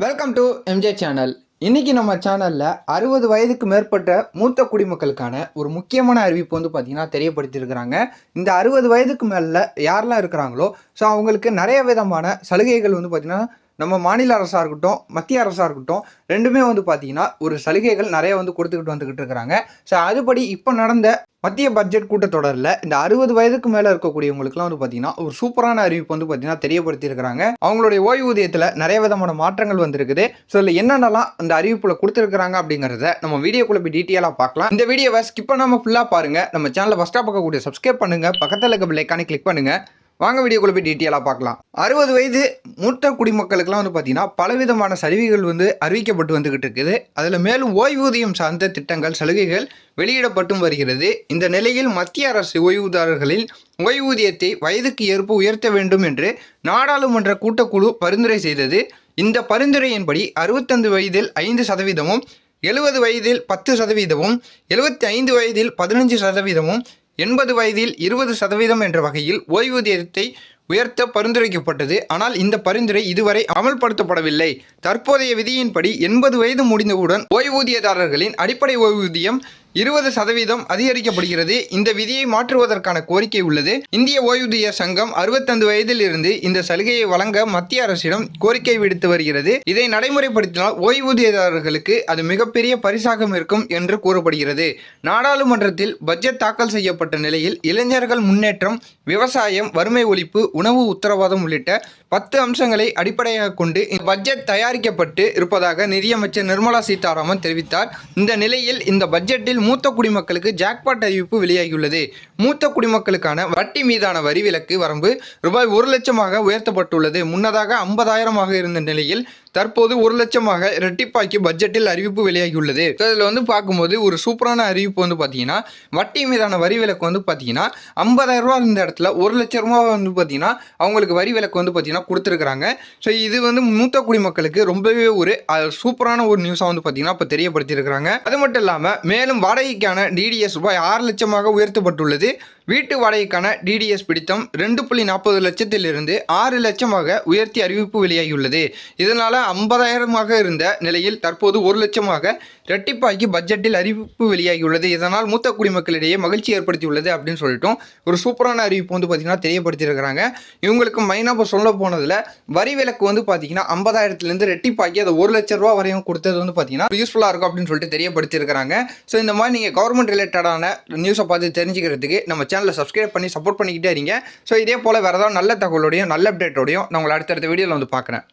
Welcome to MJ channel இன்றைக்கி நம்ம சேனலில் அறுபது வயதுக்கு மேற்பட்ட மூத்த குடிமக்களுக்கான ஒரு முக்கியமான அறிவிப்பு வந்து பார்த்திங்கன்னா தெரியப்படுத்தியிருக்கிறாங்க. இந்த அறுபது வயதுக்கு மேலே யாரெல்லாம் இருக்கிறாங்களோ ஸோ அவங்களுக்கு நிறைய விதமான சலுகைகள் வந்து பார்த்திங்கன்னா நம்ம மாநில அரசாக இருக்கட்டும் மத்திய அரசாக இருக்கட்டும் ரெண்டுமே வந்து பார்த்திங்கன்னா ஒரு சலுகைகள் நிறைய வந்து கொடுத்துக்கிட்டு வந்துக்கிட்டு இருக்கிறாங்க ஸோ அதுபடி இப்போ நடந்த மத்திய பட்ஜெட் கூட்டத்தொடரில் இந்த அறுபது வயதுக்கு மேலே இருக்கக்கூடியவங்களுக்குலாம் வந்து பார்த்தீங்கன்னா ஒரு சூப்பரான அறிவிப்பு வந்து பார்த்தீங்கன்னா தெரியப்படுத்தியிருக்கிறாங்க. அவங்களுடைய ஓய்வூதியத்தில் நிறைய விதமான மாற்றங்கள் வந்திருக்குது. ஸோ இதில் என்னென்னலாம் அந்த அறிவிப்பில் கொடுத்துருக்குறாங்க அப்படிங்கிறத நம்ம வீடியோக்குள்ள போய் டீட்டெயிலாக பார்க்கலாம். இந்த வீடியோவை ஸ்கிப் பண்ணாமல் ஃபுல்லாக பாருங்க. நம்ம சேனலை ஃபஸ்ட்டாக பார்க்கக்கூடிய சப்ஸ்கிரைப் பண்ணுங்கள் பக்கத்தில் இருக்க பிள்ளைக்கானே கிளிக் பண்ணுங்கள் வாங்க வீடியோக்குள்ள போய் டீட்டெயிலாக பார்க்கலாம். அறுபது வயது மூத்த குடிமக்களுக்கெல்லாம் வந்து பார்த்திங்கன்னா பலவிதமான சலுகைகள் வந்து அறிவிக்கப்பட்டு வந்துக்கிட்டு இருக்குது. அதில் மேலும் ஓய்வூதியம் சார்ந்த திட்டங்கள் சலுகைகள் வெளியிடப்பட்டும் வருகிறது. இந்த நிலையில் மத்திய அரசு ஓய்வூதாரர்களில் ஓய்வூதியத்தை வயதுக்கு ஏற்ப உயர்த்த வேண்டும் என்று நாடாளுமன்ற கூட்டக்குழு பரிந்துரை செய்தது. இந்த பரிந்துரையின்படி அறுபத்தைந்து வயதில் ஐந்து சதவீதமும் எழுபது வயதில் பத்து சதவீதமும் எழுபத்தி ஐந்து வயதில் பதினஞ்சு சதவீதமும் எண்பது வயதில் இருபது சதவீதம் என்ற வகையில் ஓய்வூதியத்தை உயர்த்த பரிந்துரைக்கப்பட்டது. ஆனால் இந்த பரிந்துரை இதுவரை அமல்படுத்தப்படவில்லை. தற்போதைய விதியின்படி எண்பது வயது முடிந்தவுடன் ஓய்வூதியதாரர்களின் அடிப்படை ஓய்வூதியம் இருபது சதவீதம் அதிகரிக்கப்படுகிறது. இந்த விதியை மாற்றுவதற்கான கோரிக்கை உள்ளது. இந்திய ஓய்வூதிய சங்கம் அறுபத்தைந்து வயதிலிருந்து இந்த சலுகையை வழங்க மத்திய அரசிடம் கோரிக்கை விடுத்து வருகிறது. இதை நடைமுறைப்படுத்தினால் ஓய்வூதியதாரர்களுக்கு அது மிகப்பெரிய பரிசாகம் இருக்கும் என்று கூறப்படுகிறது. நாடாளுமன்றத்தில் பட்ஜெட் தாக்கல் செய்யப்பட்ட நிலையில் இளைஞர்கள் முன்னேற்றம் விவசாயம் வறுமை ஒழிப்பு உணவு உத்தரவாதம் உள்ளிட்ட பத்து அம்சங்களை அடிப்படையாக கொண்டு இந்த பட்ஜெட் தயாரிக்கப்பட்டு இருப்பதாக நிதியமைச்சர் நிர்மலா சீதாராமன் தெரிவித்தார். இந்த நிலையில் இந்த பட்ஜெட்டில் மூத்த குடிமக்களுக்கு ஜாக்பாட் அறிவிப்பு வெளியாகியுள்ளது. மூத்த குடிமக்களுக்கான வட்டி மீதான வரி விலக்கு வரம்பு ரூபாய் ஒரு லட்சமாக உயர்த்தப்பட்டுள்ளது. முன்னதாக ஐம்பதாயிரமாக இருந்த நிலையில் தற்போது ஒரு லட்சமாக இரட்டிப்பாக்கி பட்ஜெட்டில் அறிவிப்பு வெளியாகியுள்ளது. இதில் வந்து பார்க்கும்போது ஒரு சூப்பரான அறிவிப்பு வந்து பார்த்தீங்கன்னா வட்டி மீதான வரி விலக்கு வந்து பார்த்தீங்கன்னா ஐம்பதாயிரம் ரூபா இருந்த இடத்துல ஒரு லட்ச ரூபா வந்து பார்த்தீங்கன்னா அவங்களுக்கு வரி விலக்கு வந்து பார்த்தீங்கன்னா கொடுத்துருக்குறாங்க. ஸோ இது வந்து மூத்த குடிமக்களுக்கு ரொம்பவே ஒரு சூப்பரான ஒரு நியூஸாக வந்து பார்த்தீங்கன்னா இப்போ தெரியப்படுத்தியிருக்கிறாங்க. அது மட்டும் இல்லாமல் மேலும் வாடகைக்கான டிடிஎஸ் ரூபாய் ஆறு லட்சமாக உயர்த்தப்பட்டுள்ளது. வீட்டு வாடகைக்கான டிடிஎஸ் பிடித்தம் ரெண்டு புள்ளி நாற்பது லட்சத்திலிருந்து ஆறு லட்சமாக உயர்த்தி அறிவிப்பு வெளியாகியுள்ளது. இதனால் ஐம்பதாயிரமாக இருந்த நிலையில் தற்போது ஒரு லட்சமாக இரட்டிப்பாக்கி பட்ஜெட்டில் அறிவிப்பு வெளியாகியுள்ளது. இதனால் மூத்த குடிமக்களிடையே மகிழ்ச்சி ஏற்படுத்தியுள்ளது அப்படின்னு சொல்லிட்டோம் ஒரு சூப்பரான அறிவிப்பு வந்து பார்த்திங்கன்னா தெரியப்படுத்தியிருக்கிறாங்க. இவங்களுக்கு மைனாக இப்போ சொல்ல போனதில் வரி விலக்கு வந்து பார்த்தீங்கன்னா ஐம்பதாயிரத்துலேருந்து ரெட்டிப்பாக்கி அதை ஒரு லட்ச ரூபா வரையும் கொடுத்தது வந்து பார்த்தீங்கன்னா யூஸ்ஃபுல்லாக இருக்கும் அப்படின்னு சொல்லிட்டு தெரியப்படுத்திருக்கிறாங்க ஸோ இந்த மாதிரி நீங்கள் கவர்மெண்ட் ரிலேட்டடான நியூஸை பார்த்து தெரிஞ்சுக்கிறதுக்கு நம்ம சேனலை சப்ஸ்கிரைப் பண்ணி சப்போர்ட் பண்ணிக்கிட்டே இருங்க. ஸோ இதே போல் வேறு ஏதாவது நல்ல தகவலோடையும் நல்ல அப்டேட்டோடையும் நான் உங்களை அடுத்தடுத்த வீடியோவில் வந்து பார்க்குறேன்